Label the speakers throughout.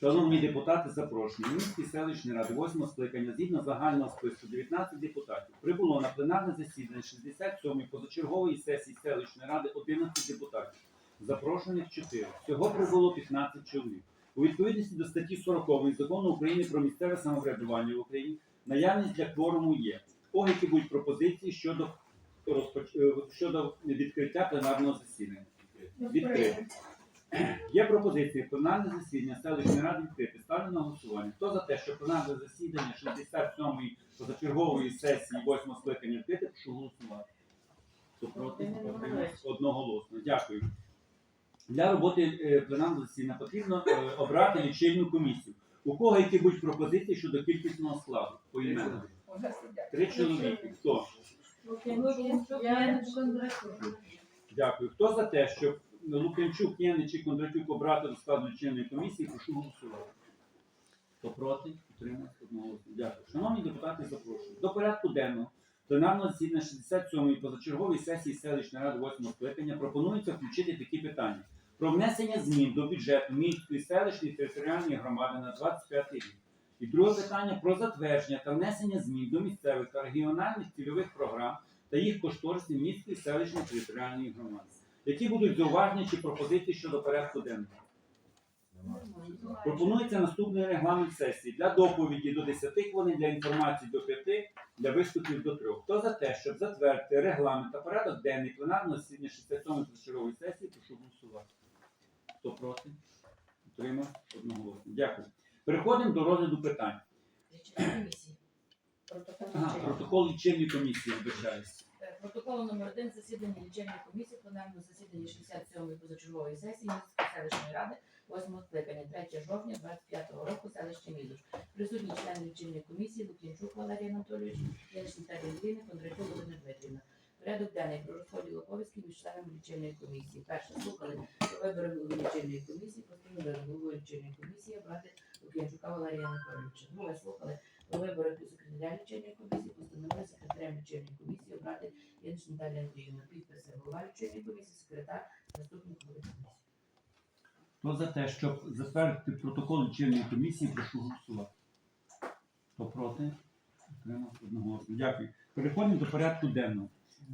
Speaker 1: Шановні депутати, запрошені. Міській селищній ради 8 скликання згідно загального списку 19 депутатів прибуло на пленарне засідання 67-ї позачергової сесії селищної ради 11 депутатів. Запрошених 4. Всього прибуло 15 чоловік. У відповідності до статті 40 закону України про місцеве самоврядування в Україні наявність для кворуму є. Які будуть пропозиції щодо е, щодо відкриття пленарного засідання? Відкрито. Є пропозиції пленарне засідання селищної ради відкрити. Ставлю на голосування. Хто за те, що пленарне засідання 67-ї позачергової сесії 8 скликання відкрити, прошу голосувати. Хто проти? Одноголосно. Дякую. Для роботи е, пленарного засідання потрібно е, обрати лічильну комісію. У кого які будуть пропозиції щодо кількісного складу? Поіменно. Три чоловіки. Хто? Дякую. Хто за те, щоб Лук'янчук, Єнич і Кондратюк обрати до складу лічильної комісії, прошу голосувати. Хто проти? Утримався одноголосно. Дякую. Шановні депутати, запрошую. До порядку денного пленарного засідання 67-ї позачергової сесії селищної ради 8 скликання пропонується включити такі питання. Про внесення змін до бюджету міської селищної територіальної громади на 25 рік. І друге питання про затвердження та внесення змін до місцевих та регіональних цільових програм та їх кошторисів міської селищної територіальної громади. Які будуть зауваження чи пропозиції щодо порядку денного? Пропонується наступний регламент сесії для доповіді до 10 хвилин, для інформації до 5, для виступів до 3. Хто за те, щоб затвердити регламент та порядок денний пленарного засідання 67-ї сесії, прошу голосувати. Хто проти? Утримав одноголосно. Дякую. Переходимо до розгляду питань. Протокол лічильної комісії вибачаюся.
Speaker 2: Протоколу номер 1 засідання лічильної комісії пленарного засідання 67-ї позачергової сесії міської селищної ради 8 скликання 3 жовтня 25 року селище Мідуш. Присутні члени лічильної комісії Лук'янчук Валерій Анатолійович, Янич Наталія Львівна, Кондратюк Володимир Дмитрівна. Порядок денний про розподіл обов'язків між членами лічильної комісії. Перше слухали про вибори голови лічильної комісії, постановили головою лічильної комісії обрати Лук'янчука Валерія Анатолійовича. Друге слухали про вибори секретаря лічильної комісії, постановили секретарем лічильної комісії обрати Янич Наталія Андріївна. Підписи голова лічильної комісії, секретар, заступник голови комісії.
Speaker 1: Хто за те, щоб затвердити протокол лічильної комісії, прошу голосувати. Хто проти? Утримав одноголосно. Дякую. Переходимо до порядку денного.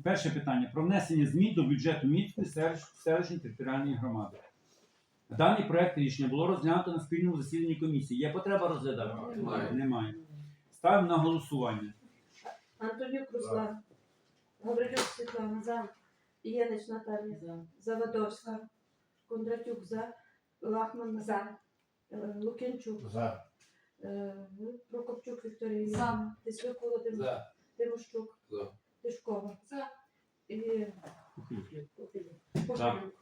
Speaker 1: Перше питання про внесення змін до бюджету міської селищної територіальної громади. Даний проект рішення було розглянуто на спільному засіданні комісії. Є потреба розглядати?
Speaker 3: Немає.
Speaker 1: Немає. Ставимо на голосування.
Speaker 4: Антонюк Руслан, Гаврилюк Світлана, за. Єнич Наталія,
Speaker 2: За.
Speaker 4: Завадовська, Кондратюк, за. Лахман, за. Е, Лук'янчук,
Speaker 3: За.
Speaker 4: е, Прокопчук Вікторія,
Speaker 2: За.
Speaker 4: Тислюк Володимир,
Speaker 3: За.
Speaker 4: Тимощук,
Speaker 3: За.
Speaker 4: Тишкова,
Speaker 2: За.
Speaker 4: і Похилюк.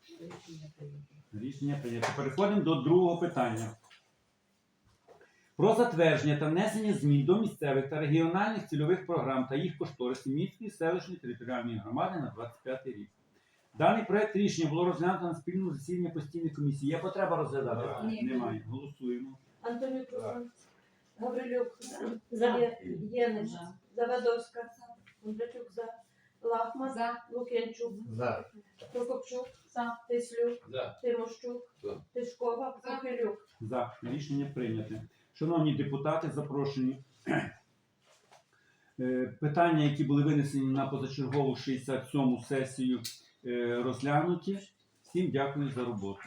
Speaker 2: Рішення прийнято.
Speaker 1: Переходимо до другого питання. Про затвердження та внесення змін до місцевих та регіональних цільових програм та їх кошторисів міської селищної територіальної громади на 25 рік. Даний проект рішення було розглянуто на спільному засіданні постійної комісії. Є потреба розглядати?
Speaker 2: Ні.
Speaker 1: Немає. Голосуємо.
Speaker 4: Антонюк Руслан, Гаврилюк, за. Єнич, Завадовська, Кондратюк, за. Лахман,
Speaker 2: За.
Speaker 4: Лук'янчук,
Speaker 3: За.
Speaker 4: Прокопчук,
Speaker 2: За.
Speaker 4: Тислюк,
Speaker 3: За.
Speaker 4: Тимощук,
Speaker 3: За.
Speaker 4: Тишкова,
Speaker 2: За.
Speaker 1: За. Рішення прийняте. Шановні депутати, запрошені. Е, Питання, які були винесені на позачергову 67-му сесію, е, розглянуті. Всім дякую за роботу.